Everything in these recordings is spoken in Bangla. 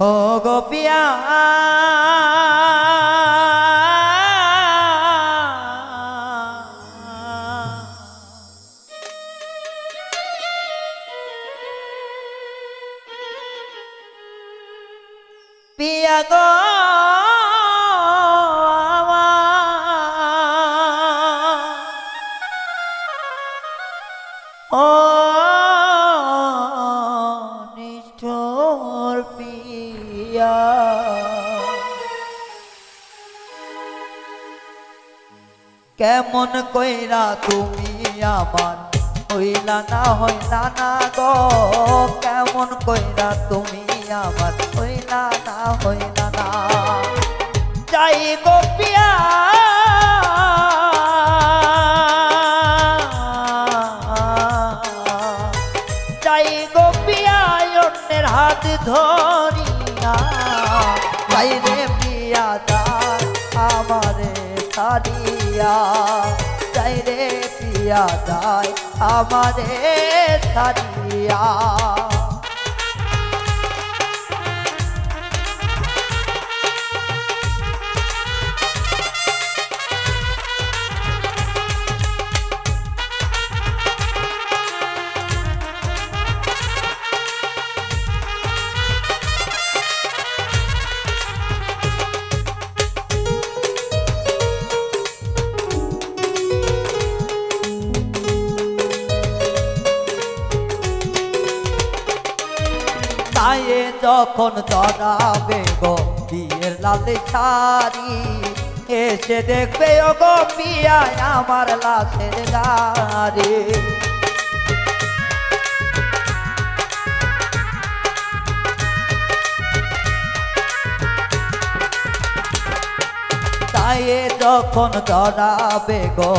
ও গোপিয়া পিয়া গো। ও কেমন কইরা তুমি আমার হইলা না হইলা না গো? কেমন কইরা তুমি আমার হইলা না হইলা না? যাই গো পিয়া। যাই গো পিয়া, অন্যের হাত ধরিয়া যাই রে পিয়া তার আমারে সারিয়া যাই রে পিয়া তাই আমারে সারিয়া যখন জড়াবে গো বিয়ের লাল শাড়ি, এসে দেখবে ও গো পিয়ায় আমার লাশের গাড়ি তায়ে যখন জড়াবে গো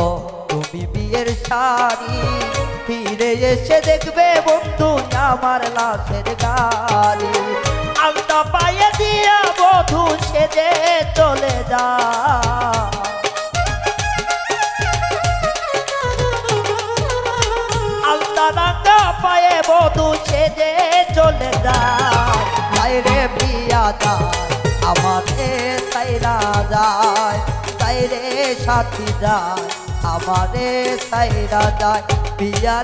তুমি বিয়ের শাড়ি ফিরে এসে দেখবে বন্ধু আমার লাশের গাড়ি। আলতা পায়ে দিয়া বধু সেজে চলে যা। আলতা রাঙ্গা পায়ে বধু সেজে চলে যায় তাই রে পিয়া যায় সাথী যায়। আমারে সাইরা যায় পিয়া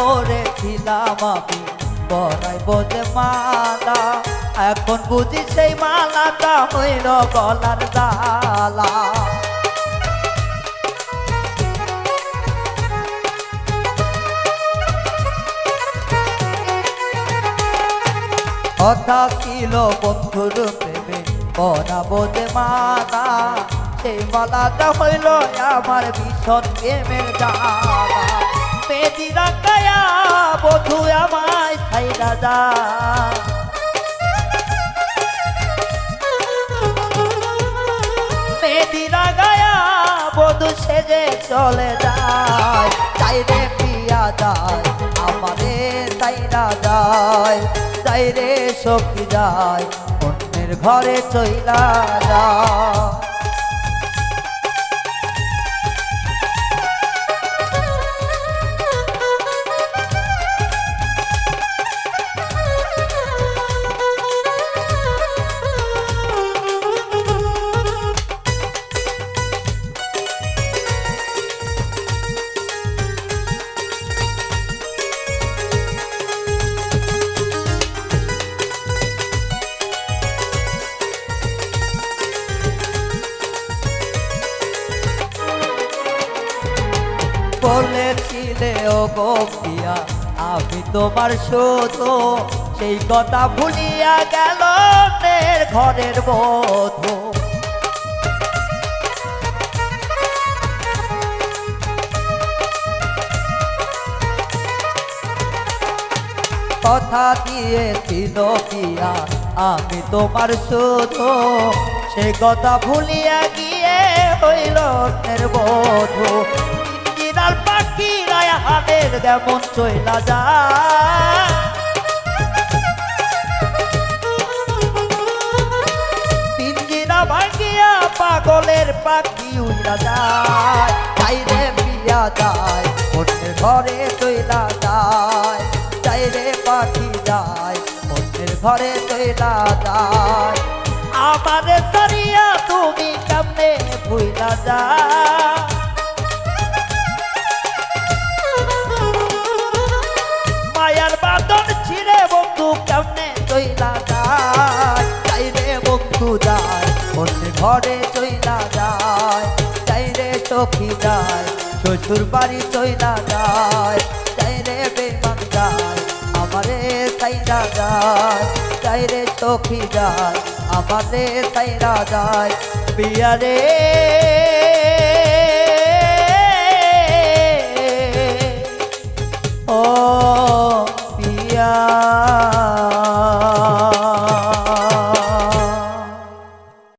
করেছিলাম আমি। পরাইব যে মালা, এখন বুঝি সেই মালাটা হইল গলার দালা। কথা ছিল বন্ধুর প্রেমে পরাবো যে মালা, সেই মালাটা হইল আমার ভীষণ প্রেমের জালা মেদিরা গায়া বধু আমায় ছাইরা যা। মেদিরা গায়া বধু সেজে চলে যায়। তাই রে পিয়া যায়, আমারে তাইরা যায়। তাই রে সখী যায়, অন্যের ঘরে চইলা যায়। বলেছিলে ও গোপিয়া আমি তোমার শুধু। সেই কথা ভুলিয়া গেল ঘরের বধূ। কথা দিয়েছিল পিয়া, আমি তোমার শুধু। সে কথা ভুলিয়া গিয়ে হইল অন্যের বধূ। ইঞ্জিনার পাখি রায় হাতের যেমন চইলা যায় পিঞ্জিরা ভাঙিয়া পাগলের পাখি উড়া যায়। বাইরে পিয়া যায় অন্যের ঘরে তৈলা যায়। চাইরে পাখি যায় অন্যের ঘরে তৈলা যায়। আমারে সরিয়া তুমি কেমনে ভুইলা যায় যায় ঘরে চইলা যায়, যাই রে সখী যায়, শ্বশুর বাড়ি চইলা যায়, যাই রে বেমান যায়, আমারে সাইরা যায়, যাই রে সখী যায়, আমারে সাইরা যায় বিয়া রে